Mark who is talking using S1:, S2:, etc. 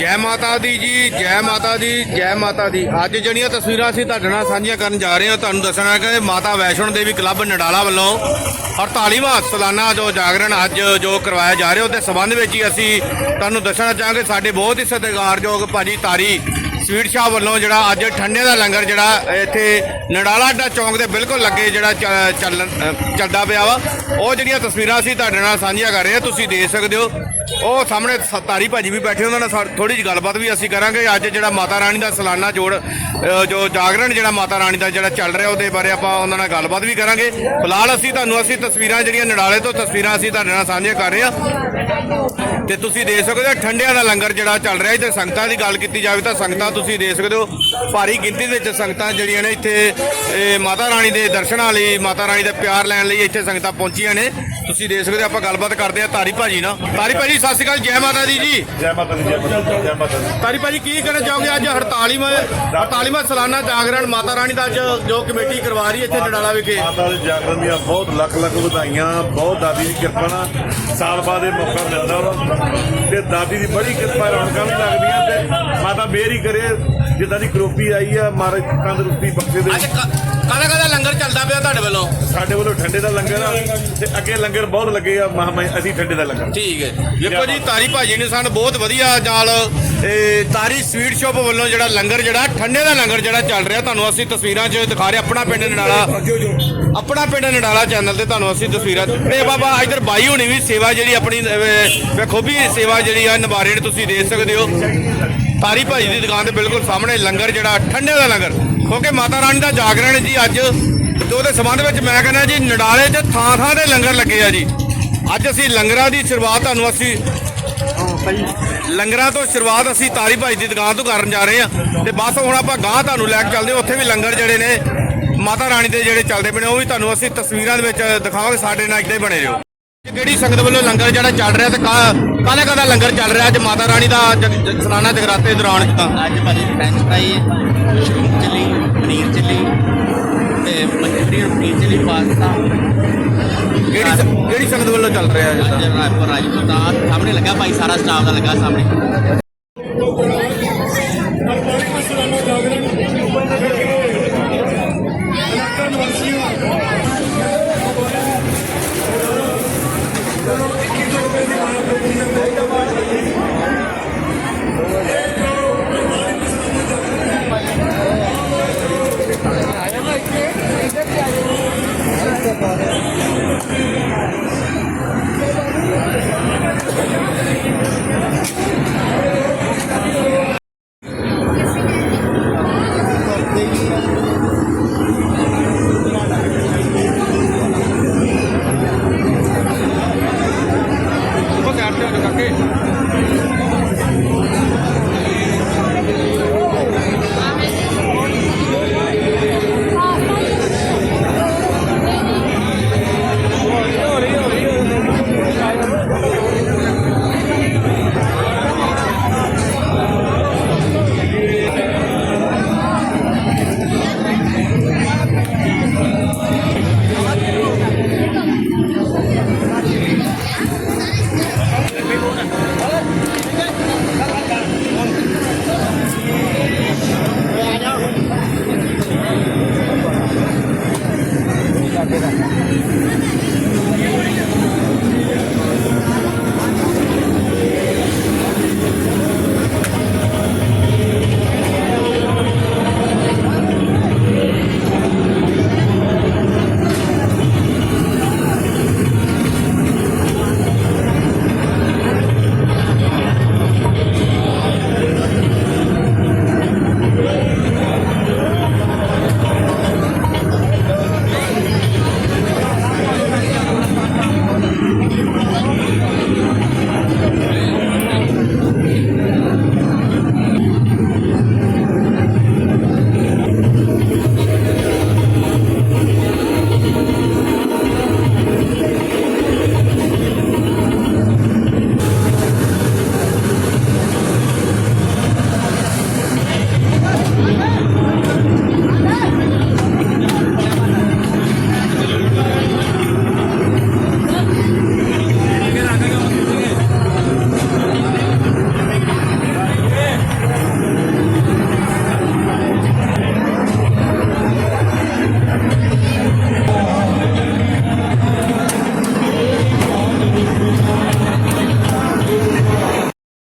S1: ਜੈ ਮਾਤਾ ਦੀ ਜੀ, ਜੈ ਮਾਤਾ ਦੀ, ਜੈ ਮਾਤਾ ਦੀ। ਅੱਜ ਜਿਹੜੀਆਂ ਤਸਵੀਰਾਂ ਅਸੀਂ ਤੁਹਾਡੇ ਨਾਲ ਸਾਂਝੀਆਂ ਕਰਨ ਜਾ ਰਹੇ ਹਾਂ, ਤੁਹਾਨੂੰ ਦੱਸਣਾ ਹੈ ਕਿ ਮਾਤਾ ਵੈਸ਼ਨੋ ਦੇਵੀ ਕਲੱਬ ਨਡਾਲਾ ਵੱਲੋਂ 48ਵਾਂ ਸਾਲਾਨਾ ਜੋ ਜਾਗਰਣ ਅੱਜ ਜੋ ਕਰਵਾਇਆ ਜਾ ਰਿਹਾ, ਉਹਦੇ ਸਬੰਧ ਵਿੱਚ ਹੀ ਅਸੀਂ ਤੁਹਾਨੂੰ ਦੱਸਣਾ ਚਾਹਾਂਗੇ। ਸਾਡੇ ਬਹੁਤ ਹੀ ਸਤਿਕਾਰਯੋਗ ਭਾਜੀ ਤਾਰੀ ਸਵੀਟ ਸ਼ਾਪ ਵੱਲੋਂ ਜਿਹੜਾ ਅੱਜ ਠੰਡੇ ਦਾ ਲੰਗਰ ਜਿਹੜਾ ਇੱਥੇ ਨਡਾਲਾ ਅੱਡਾ ਚੌਂਕ ਦੇ ਬਿਲਕੁਲ ਲੱਗੇ ਜਿਹੜਾ ਚੱਲਣ ਚੱਲਦਾ ਪਿਆ ਵਾ। ਉਹ ਜਿਹੜੀਆਂ ਤਸਵੀਰਾਂ ਅਸੀਂ ਤੁਹਾਡੇ ਨਾਲ ਸਾਂਝੀਆਂ ਕਰ ਰਹੇ ਹਾਂ, ਤੁਸੀਂ ਦੇਖ ਸਕਦੇ ਹੋ। ਉਹ ਸਾਹਮਣੇ ਸ- ਤਾਰੀ ਭਾਜੀ ਵੀ ਬੈਠੇ, ਉਹਨਾਂ ਨਾਲ ਥੋੜੀ ਜਿਹੀ ਗੱਲਬਾਤ ਵੀ ਅਸੀਂ ਕਰਾਂਗੇ। ਅੱਜ ਜਿਹੜਾ ਮਾਤਾ ਰਾਣੀ ਦਾ ਸਾਲਾਨਾ ਜੋੜ ਜੋ ਜਾਗਰਣ ਜਿਹੜਾ ਮਾਤਾ ਰਾਣੀ ਦਾ ਜਿਹੜਾ ਚੱਲ ਰਿਹਾ ਉਹਦੇ ਬਾਰੇ ਆਪਾਂ ਉਹਨਾਂ ਨਾਲ ਗੱਲਬਾਤ ਵੀ ਕਰਾਂਗੇ। ਫਿਲਹਾਲ ਅਸੀਂ ਤੁਹਾਨੂੰ, ਅਸੀਂ ਤਸਵੀਰਾਂ ਜਿਹੜੀਆਂ ਨੜਾਲੇ ਤੋਂ ਤਸਵੀਰਾਂ ਅਸੀਂ ਤੁਹਾਡੇ ਨਾਲ ਸਾਂਝੀਆਂ ਕਰ ਰਹੇ ਹਾਂ। ਤੇ ਤੁਸੀਂ ਦੇਖ ਸਕਦੇ ਹੋ, ਠੰਡਿਆਂ ਦਾ ਲੰਗਰ ਜਿਹੜਾ ਚੱਲ ਰਿਹਾ ਇੱਥੇ ਸੰਗਤਾਂ ਦੀ ਗੱਲ ਕੀਤੀ ਜਾਵੇ ਤਾਂ ਸੰਗਤਾਂ ਤੁਸੀਂ ਦੇਖ ਸਕਦੇ ਹੋ, ਭਾਰੀ ਗਿਣਤੀ ਦੇ ਵਿੱਚ ਸੰਗਤਾਂ ਜਿਹੜੀਆਂ ਨੇ ਇੱਥੇ ਮਾਤਾ ਰਾਣੀ ਦੇ ਦਰਸ਼ਨਾਂ ਲਈ ਮਾਤਾ ਰਾਣੀ ਦਾ ਪਿਆਰ ਲੈਣ ਲਈ ਇੱਥੇ ਸੰਗਤਾਂ ਪਹੁੰਚੀਆਂ ਨੇ। ਤੁਸੀਂ ਦੇਖ ਸਕਦੇ ਹੋ, ਆਪਾਂ ਗੱਲਬਾਤ ਕਰਦੇ ਹਾਂ ਤਾਰੀ ਭਾਜੀ ਨਾਲ। ਤਾਰੀ ਭਾਜੀ ਸਤਿ ਸ਼੍ਰੀ ਅਕਾਲ ਜੈ ਮਾਤਾ ਦੀ ਜੀ।
S2: ਜੈ ਮਾਤਾ ਦੀ ਜੈ ਮਾਤਾ ਦੀ ਜੈ ਮਾਤਾ ਦੀ।
S1: ਤਾਰੀ ਭਾਜੀ ਕੀ ਕਹਿਣਾ ਚਾਹੋਗੇ ਅੱਜ 48ਵਾਂ 48ਵਾਂ ਸਾਲਾਨਾ ਜਾਗਰਣ ਮਾਤਾ ਰਾਣੀ ਦਾ ਅੱਜ ਜੋ ਕਮੇਟੀ ਕਰਵਾ ਰਹੀ ਹੈ ਇੱਥੇ ਜੜਾਲਾ ਵਿਖੇ।
S2: ਮਾਤਾ ਦੇ ਜਾਗਰਣ ਦੀਆਂ ਬਹੁਤ ਲੱਖ ਲੱਖ ਵਧਾਈਆਂ ਬਹੁਤ ਦਾਦੀ ਦੀ ਕਿਰਪਾ ਨਾਲ ਸਾਲ ਬਾਅਦ ਇਹ ਮੌਕਾ ਮਿਲਦਾ ਵਾ। ਤੇ ਦਾਦੀ ਦੀ ਬੜੀ ਕਿਰਪਾ ਰੌਣਕਾਂ ਵੀ ਲੱਗਦੀਆਂ ਤੇ ਮਾਤਾ ਮਿਹਰ ਹੀ ਕਰੇ ਜਿੱਦਾਂ ਦੀ ਕਰੋਪੀ ਆਈ ਆ ਮਹਾਰਾਜ ਤੰਦਰੁਸਤੀ ਬਖਸ਼ੇ ਦੇ।
S1: ਅੱਜ ਕਾਹਦਾ ਕਾਹਦਾ ਲੰਗਰ ਚੱਲਦਾ ਪਿਆ ਤੁਹਾਡੇ ਵੱਲੋਂ?
S2: ਸਾਡੇ ਵੱਲੋਂ ਠੰਡੇ ਦਾ ਲੰਗਰ ਆ ਤੇ ਅੱਗੇ ਲੰਗਰ ਬਹੁਤ ਲੱਗੇ ਆ ਮਹਾਮਾਈ ਅਸੀਂ ਠੰਡੇ ਦਾ ਲੰਗਰ।
S1: ਠੀਕ ਹੈ ਵੇਖੋ ਜੀ ਤਾਰੀ ਭਾਜੀ ਨੇ ਸਾਨੂੰ ਬਹੁਤ ਵਧੀਆ ਨਾਲ ਇਹ ਤਾਰੀ ਸਵੀਟ ਸ਼ਾਪ ਵੱਲੋਂ ਜਿਹੜਾ ਲੰਗਰ ਜਿਹੜਾ ਠੰਡੇ ਦਾ ਲੰਗਰ ਜਿਹੜਾ ਚੱਲ ਰਿਹਾ ਤੁਹਾਨੂੰ ਅਸੀਂ ਤਸਵੀਰਾਂ 'ਚ ਦਿਖਾ ਰਹੇ ਆਪਣਾ ਪਿੰਡ ਨਡਾਲਾ ਆਪਣਾ ਪਿੰਡ ਨਡਾਲਾ ਚੈਨਲ ਤੇ ਤੁਹਾਨੂੰ ਅਸੀਂ ਤਸਵੀਰਾਂ ਤੇ ਬਾਬਾ ਇਧਰ ਬਾਈ ਹੋਣੀ ਵੀ ਸੇਵਾ ਜਿਹੜੀ ਆਪਣੀ ਵੇਖੋ ਵੀ ਸੇਵਾ ਜਿਹੜੀ ਆ ਨਿਭਾ ਰਹੇ ਨੇ ਤੁਸੀਂ ਦੇਖ ਸਕਦੇ ਹੋ। ਤਾਰੀ ਭਾਜੀ ਦੀ ਦੁਕਾਨ ਦੇ ਬਿਲਕੁਲ ਸਾਹਮਣੇ ਲੰਗਰ ਜਿਹੜਾ ਠੰਡੇ ਦਾ ਲੰਗਰ। ਕਿਉਂਕਿ ਮਾਤਾ ਰਾਣੀ ਦਾ ਜਾਗਰਣ ਜੀ ਅੱਜ। ਤੇ ਉਹਦੇ ਸੰਬੰਧ ਵਿੱਚ ਮੈਂ ਕਹਿੰਦਾ ਜੀ ਨਡਾਲੇ 'ਚ ਥਾਂ ਥਾਂ ਤੇ ਲੰਗਰ ਲੱਗੇ ਆ ਜੀ। ਅੱਜ ਅਸੀਂ ਲੰਗਰਾਂ ਦੀ ਸ਼ੁਰੂਆਤ ਤੁਹਾਨੂੰ ਅਸੀਂ ਲੰਗਰਾਂ ਤੋਂ ਸ਼ੁਰੂਆਤ ਅਸੀਂ ਤਾਰੀ ਭਾਈ ਦੀ ਦੁਕਾਨ ਤੋਂ ਕਰਨ ਜਾ ਰਹੇ ਹਾਂ। ਤੇ ਬਸ ਹੁਣ ਆਪਾਂ ਗਾਂ ਤੁਹਾਨੂੰ ਲੈ ਕੇ ਚੱਲਦੇ ਹਾਂ। ਉੱਥੇ ਵੀ ਲੰਗਰ ਜਿਹੜੇ ਨੇ ਮਾਤਾ ਰਾਣੀ ਦੇ ਜਿਹੜੇ ਚੱਲਦੇ ਪਏ ਨੇ ਉਹ ਵੀ ਤੁਹਾਨੂੰ ਅਸੀਂ ਤਸਵੀਰਾਂ ਦੇ ਵਿੱਚ ਦਿਖਾਵਾਂਗੇ ਸਾਡੇ ਨਾਲ ਇੱਦਾਂ ਹੀ ਬਣੇ ਰਹੋ। ਕਿਹੜੀ ਸੰਗਤ ਵੱਲੋਂ ਲੰਗਰ ਜਿਹੜਾ ਚੱਲ ਰਿਹਾ ਤੇ ਕਾਹਦਾ ਕਾਹਦਾ ਲੰਗਰ ਚੱਲ ਰਿਹਾ? ਅੱਜ ਮਾਤਾ ਰਾਣੀ ਦਾ ਸਲਾਨਾ ਜਗਰਾਤੇ ਦੌਰਾਨ ਜਿੱਦਾਂ
S3: ਅੱਜ ਭਾਜੀ French fry mushroom chilli paneer chilli ਤੇ ਮਨਚੂਰੀਅਨ ਪਨੀਰ ਚਿੱਲੀ ਪਾਸਤਾ।
S1: ਕਿਹੜੀ ਕਿਹੜੀ ਸੰਗਤ ਵੱਲੋਂ ਚੱਲ ਰਿਹਾ
S3: ਅੱਜ ਰਾਜਪੁਰ ਰਾਜਪੁਰ ਦਾ ਸਾਹਮਣੇ ਲੱਗਾ ਭਾਈ ਸਾਰਾ ਸਟਾਫ ਦਾ ਲੱਗਾ ਸਾਹਮਣੇ।